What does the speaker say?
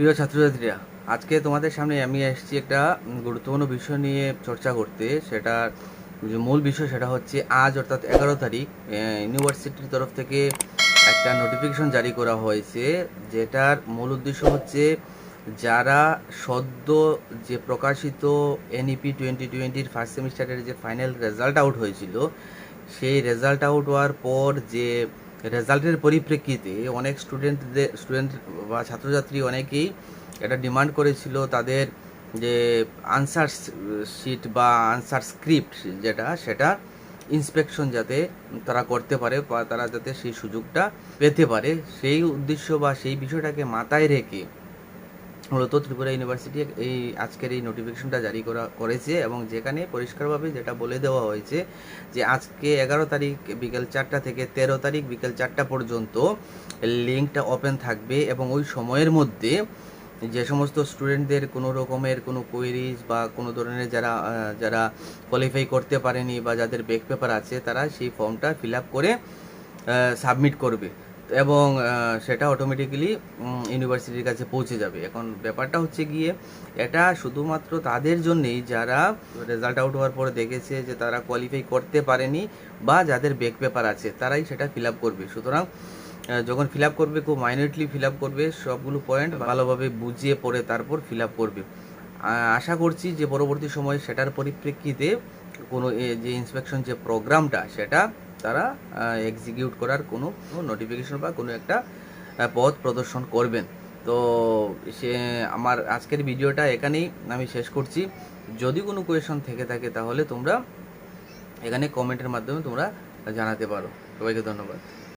প্রিয় ছাত্রছাত্রীরা, আজকে তোমাদের সামনে আমি এসেছি একটা গুরুত্বপূর্ণ বিষয় নিয়ে চর্চা করতে। সেটা যে মূল বিষয় সেটা হচ্ছে আজ অর্থাৎ এগারো তারিখ ইউনিভার্সিটির তরফ থেকে একটা নোটিফিকেশন জারি করা হয়েছে, যেটার মূল উদ্দেশ্য হচ্ছে যারা সদ্য যে প্রকাশিত এনইপি টোয়েন্টি টোয়েন্টির ফার্স্ট সেমিস্টারের যে ফাইনাল রেজাল্ট আউট হয়েছিল, সেই রেজাল্ট আউট হওয়ার পর যে রেজাল্টের পরিপ্রেক্ষিতে অনেক স্টুডেন্টদের স্টুডেন্ট বা ছাত্রছাত্রী অনেকেই এটা ডিমান্ড করেছিল তাদের যে আনসার শিট বা আনসার স্ক্রিপ্ট যেটা, সেটা ইন্সপেকশন যাতে তারা করতে পারে বা তারা যাতে সেই সুযোগটা পেতে পারে। সেই উদ্দেশ্য বা সেই বিষয়টাকে মাথায় রেখে মূলত ত্রিপুরা ইউনিভার্সিটি এই আজকের এই নোটিফিকেশনটা জারি করা, করেছে এবং যেখানে পরিষ্কারভাবে যেটা বলে দেওয়া হয়েছে যে আজকে এগারো তারিখ বিকেল চারটা থেকে তেরো তারিখ বিকেল চারটা পর্যন্ত লিঙ্কটা ওপেন থাকবে এবং ওই সময়ের মধ্যে যে সমস্ত স্টুডেন্টদের কোনো রকমের কোনো কোয়েরিজ বা কোনো ধরনের যারা যারা কোয়ালিফাই করতে পারেনি বা যাদের ব্যাক পেপার আছে তারা সেই ফর্মটা ফিল আপ করে সাবমিট করবে। এবং সেটা অটোমেটিক্যালি ইউনিভার্সিটির কাছে পৌঁছে যাবে। এখন ব্যাপারটা হচ্ছে গিয়ে, এটা শুধুমাত্র তাদের জন্যেই, যারা রেজাল্ট আউট হওয়ার পরে দেখেছে যে তারা কোয়ালিফাই করতে পারেনি বা যাদের ব্যাক পেপার আছে, তারাই সেটা ফিল আপ করবে। সুতরাং যখন ফিল আপ করবে, খুব মাইনরলি ফিল আপ করবে, সবগুলো পয়েন্ট ভালোভাবে বুঝিয়ে পড়ে তারপর ফিল আপ করবে। আশা করছি যে পরবর্তী সময়ে সেটার পরিপ্রেক্ষিতে কোনো যে ইন্সপেকশন যে প্রোগ্রামটা সেটা তারা এক্সিকিউট করার কোনো নোটিফিকেশন বা কোনো একটা পথ প্রদর্শন করবেন। তো সে, আমার আজকের ভিডিওটা এখানেই আমি শেষ করছি। যদি কোনো কোয়েশন থেকে থাকে তাহলে তোমরা এখানে কমেন্টের মাধ্যমে তোমরা জানাতে পারো। সবাইকে ধন্যবাদ।